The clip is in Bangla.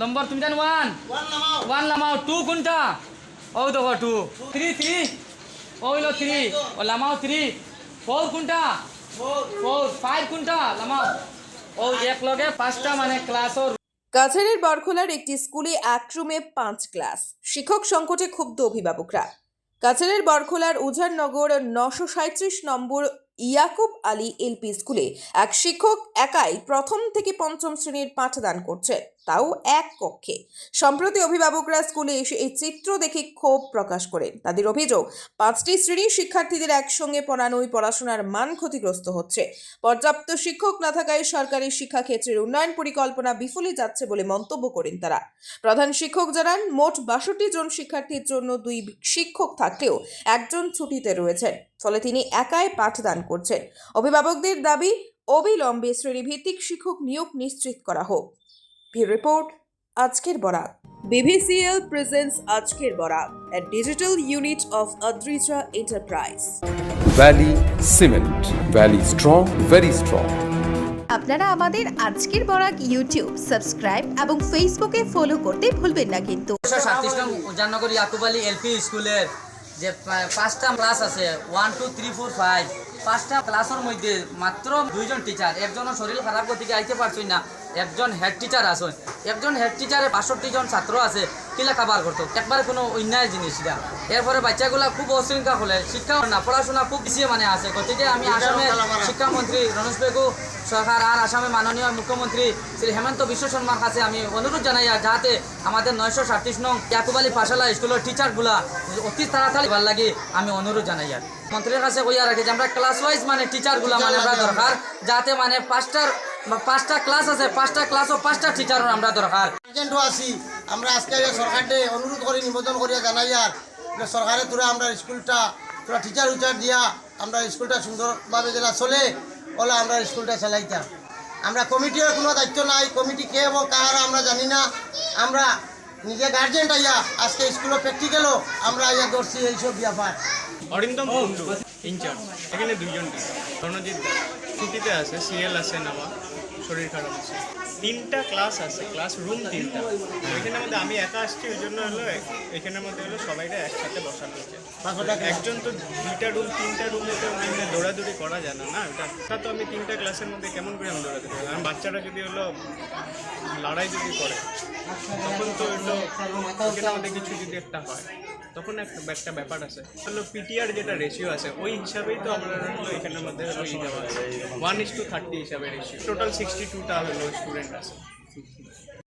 নম্বর তুমি জানো ওয়ান ওয়ান লামাও টু কোনটা? ও দেখো টু থ্রি থ্রি ও হইল থ্রি ও লামাও থ্রি ফোর কোনটা? ফোর ফাইভ কোনটা? লামাও ও এক লগে পাঁচটা মানে ক্লাসও কাছাড়ের বরখোলার একটি স্কুলে এক রুমে পাঁচ ক্লাস শিক্ষক সংকটে ক্ষুব্ধ অভিভাবকরা। কাছাড়ের বরখোলার উজারনগর নশো সাঁত্রিশ নম্বর ইয়াকুব আলী এলপি স্কুলে এক শিক্ষক একাই প্রথম থেকে পঞ্চম শ্রেণির পাঠদান করছে, তাও এক কক্ষে। সম্প্রতি অভিভাবকরা স্কুলে এসে এই চিত্র দেখে ক্ষোভ প্রকাশ করেন। তাদের অভিযোগ, পাঁচটি শ্রেণির শিক্ষার্থীদের একসঙ্গে পড়ানোই পড়াশোনার মান ক্ষতিগ্রস্ত হচ্ছে। পর্যাপ্ত শিক্ষক না থাকায় সরকারি শিক্ষাক্ষেত্রের উন্নয়ন পরিকল্পনা বিফলে যাচ্ছে বলে মন্তব্য করেন তারা। প্রধান শিক্ষক জানান, মোট বাষট্টি জন শিক্ষার্থীর জন্য দুই শিক্ষক থাকলেও একজন ছুটিতে রয়েছেন। ফলে তিনি একাই পাঠদান করছেন অভিভাবকদের দাবি অবিলম্বে শ্রেণীভিত্তিক শিক্ষক নিয়োগ নিশ্চিত করা হোক ভি রিপোর্ট আজকের বরাক বিভিসিএল প্রেজেন্স আজকের Barak a digital unit of Adrija Enterprise. Valley Cement. Valley strong, very strong. আপনারা আমাদের আজকের বরাক ইউটিউব সাবস্ক্রাইব এবং ফেসবুকে ফলো করতে ভুলবেন না কিন্তু সাতত্রিশ নং উজাননগর ইয়াকুব এলপি স্কুলের যে পাঁচটা ক্লাস আছে one two three four five পাঁচটা ক্লাসের মধ্যে মাত্র দুইজন টিচার একজনের শরীর খারাপ গতিকে আইতে পারছই না। একজন হেড টিচার আছেন। একজন হেড টিচারে বাষট্টি জন ছাত্র আছে কিলা কাবার করতো? একবারে কোনো অন্যায় জিনিস এটা এরপরে বাচ্চাগুলা খুব অশৃঙ্খলা হলে শিক্ষা না পড়াশোনা খুব পিছিয়ে মানে আছে। গতিকে আমি আসামের শিক্ষামন্ত্রী রমেশ বেগু সরকার আর আসামের মাননীয় মুখ্যমন্ত্রী শ্রী হেমন্ত বিশ্ব শর্মার কাছে আমি অনুরোধ জানাই আর যাতে আমাদের নয়শো সাতত্রিশ নং ইয়াকুব আলী পাশালা স্কুলের টিচারগুলা অতি তাড়াতাড়ি ভালো লাগে আমি অনুরোধ জানাই আর। মন্ত্রীর কাছে কইয়া রাখি যে আমরা ক্লাস ওয়াইজ মানে টিচারগুলা মানে আমরা দরকার যাতে মানে পাঁচটার পাঁচটা ক্লাস আছে পাঁচটা ক্লাস ও পাঁচটা টিচার আমরা দরকার। গার্জেন্টও আছি। আমরা আজকে সরকারকে অনুরোধ করি নিবেদন করিয়া জানাই আর। যে সরকারে তোরা আমরা স্কুলটা তোরা টিচার উচার দিয়া আমরা স্কুলটা সুন্দরভাবে যেটা চলে ওলা আমরা স্কুলটা চালাইতাম আমরা কমিটির কোনো দায়িত্ব নাই কমিটি কে এবং কাহারা আমরা জানি না। আমরা নিজে গার্জেন্ট আইয়া আজকে স্কুলে প্র্যাকটিক্যালও আমরা আইয়া ধরছি এইসব ব্যাপার। অরিন্দম ইনচার্জ। এখানে দুইজন। রণজিৎ দাস ছুটিতে আছে সিএল আছে নামা শরীর খারাপ আছে। তিনটা ক্লাস আছে ক্লাস রুম তিনটা। ওইখানের মধ্যে আমি একা আসছি ওই জন্য হলো এখানের মধ্যে হলো সবাইটা একসাথে বসানো হচ্ছে একজন তো দুইটা রুম তিনটা রুমে তো এমনি দৌড়াদৌড়ি করা যায় না না ওটা তো আমি তিনটা ক্লাসের মধ্যে কেমন করে আমি দৌড়াদৌড়ি করব কারণ বাচ্চারা যদি হলো লড়াই যদি করে তখন তো হলো আমাদের কিছু যদি একটা হয়। তখন একটা একটা ব্যাপার আছে। হলো পিটিআর যেটা রেশিও আছে, ওই হিসাবেই তো আমরা এখানের মধ্যে ওয়ান ইস টু থার্টি হিসাবে রেশিও টোটাল সিক্সটি টুটা হলো স্টুডেন্ট আছে।